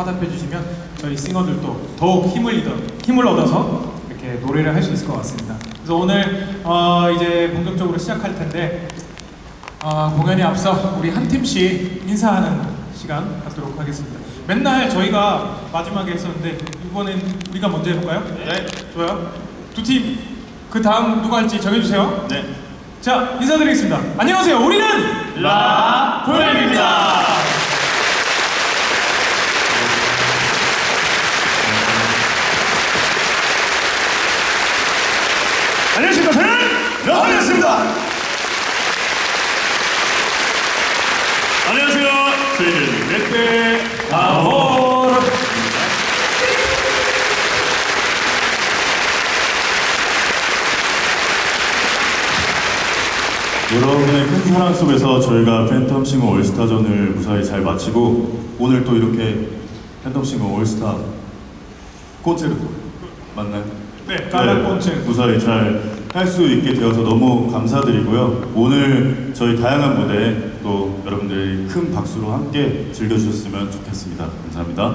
화답해 주시면 저희 싱어들도 더욱 힘을 잃어, 힘을 얻어서 이렇게 노래를 할 수 있을 것 같습니다. 그래서 오늘 어, 이제 본격적으로 시작할 텐데 어, 공연에 앞서 우리 한 팀씩 인사하는 시간 갖도록 하겠습니다. 맨날 저희가 마지막에 했었는데 이번엔 우리가 먼저 해볼까요? 네. 좋아요. 두 팀. 그 다음 누가 할지 정해주세요. 네. 자 인사드리겠습니다. 안녕하세요. 우리는 라 보람입니다. 라반이었습니다. 안녕하세요. 저희는 넷대 아호르. 여러분의 큰 사랑 속에서 저희가 팬텀싱어 올스타전을 무사히 잘 마치고 오늘 또 이렇게 팬텀싱어 올스타 콘체르토 맞나요? 네, 깔라 콘체르토. 무사히 잘 할 수 있게 되어서 너무 감사드리고요. 오늘 저희 다양한 무대 또 여러분들이 큰 박수로 함께 즐겨주셨으면 좋겠습니다. 감사합니다.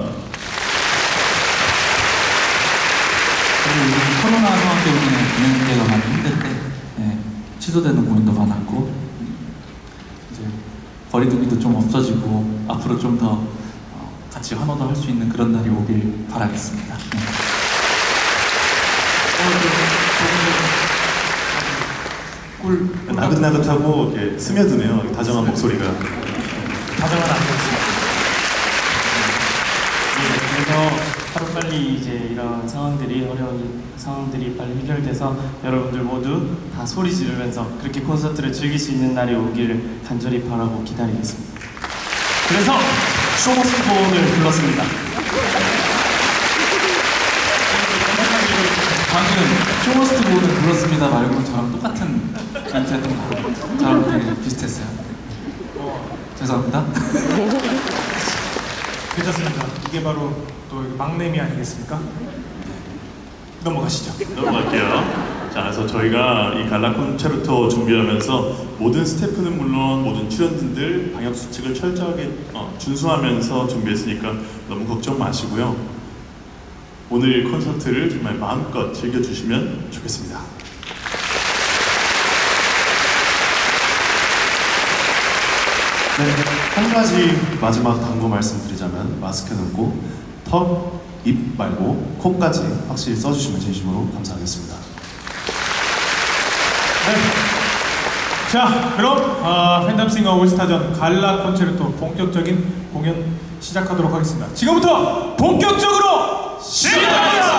그리고 요즘 코로나 상황 때문에 공연대가 많이 힘든데 예, 취소되는 공연도 많았고 이제 거리두기도 좀 없어지고 앞으로 좀더 어, 같이 환호도 할 수 있는 그런 날이 오길 바라겠습니다. 예. 꿀 나긋나긋하고 이렇게 스며드네요. 다정한 목소리가. 다정한 안녕이었습니다. 네, 그래서 하루 빨리 이제 이런 상황들이 어려운 상황들이 빨리 해결돼서 여러분들 모두 다 소리 지르면서 그렇게 콘서트를 즐길 수 있는 날이 오기를 간절히 바라고 기다리겠습니다. 그래서 쇼머스톤을 불렀습니다. 방금 쇼머스트 보는 불렀습니다 말고 저랑 똑같은 멘트였던 것 같아요. 저랑 되게 비슷했어요. 죄송합니다. 괜찮습니다. 이게 바로 또 막내미 아니겠습니까? 네. 넘어가시죠. 넘어갈게요. 자, 그래서 저희가 이 갈라 콘체르토 준비하면서 모든 스태프는 물론 모든 출연진들 방역 수칙을 철저하게 어, 준수하면서 준비했으니까 너무 걱정 마시고요. 오늘 콘서트를 정말 마음껏 즐겨주시면 좋겠습니다. 네, 한 가지 마지막 당부 말씀드리자면 마스크는 꼭 턱, 입 말고 코까지 확실히 써주시면 진심으로 감사하겠습니다. 네. 자, 그럼 어, 팬덤싱어 올스타전 갈라 콘체르토 본격적인 공연 시작하도록 하겠습니다. 지금부터 본격적으로 新婚